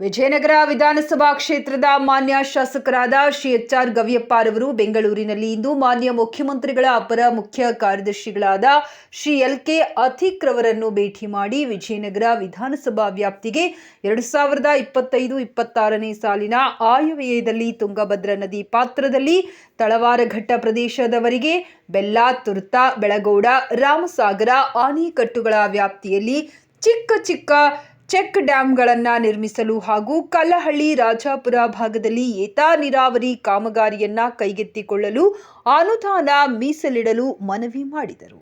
ವಿಜಯನಗರ ವಿಧಾನಸಭಾ ಕ್ಷೇತ್ರದ ಮಾನ್ಯ ಶಾಸಕರಾದ ಶ್ರೀ ಎಚ್ ಆರ್ ಗವಿಯಪ್ಪರವರು ಬೆಂಗಳೂರಿನಲ್ಲಿ ಇಂದು ಮಾನ್ಯ ಮುಖ್ಯಮಂತ್ರಿಗಳ ಅಪರ ಮುಖ್ಯ ಕಾರ್ಯದರ್ಶಿಗಳಾದ ಶ್ರೀ ಎಲ್ ಕೆ ಅಥಿಕ್ ರವರನ್ನು ಭೇಟಿ ಮಾಡಿ ವಿಜಯನಗರ ವಿಧಾನಸಭಾ ವ್ಯಾಪ್ತಿಗೆ ಎರಡು ಸಾವಿರದ ಇಪ್ಪತ್ತೈದು ಇಪ್ಪತ್ತಾರನೇ ಸಾಲಿನ ಆಯವ್ಯಯದಲ್ಲಿ ತುಂಗಭದ್ರಾ ನದಿ ಪಾತ್ರದಲ್ಲಿ ತಳವಾರಘಟ್ಟ ಪ್ರದೇಶದವರಿಗೆ ಬೆಲ್ಲ, ತುರ್ತ, ಬೆಳಗೌಡ, ರಾಮಸಾಗರ, ಆನೆಕಟ್ಟುಗಳ ವ್ಯಾಪ್ತಿಯಲ್ಲಿ ಚಿಕ್ಕ ಚಿಕ್ಕ ಚೆಕ್ ಡ್ಯಾಂಗಳನ್ನು ನಿರ್ಮಿಸಲು ಹಾಗೂ ಕಲ್ಲಹಳ್ಳಿ ರಾಜಾಪುರ ಭಾಗದಲ್ಲಿ ಏತ ನೀರಾವರಿ ಕಾಮಗಾರಿಯನ್ನು ಕೈಗೆತ್ತಿಕೊಳ್ಳಲು ಅನುದಾನ ಮೀಸಲಿಡಲು ಮನವಿ ಮಾಡಿದರು.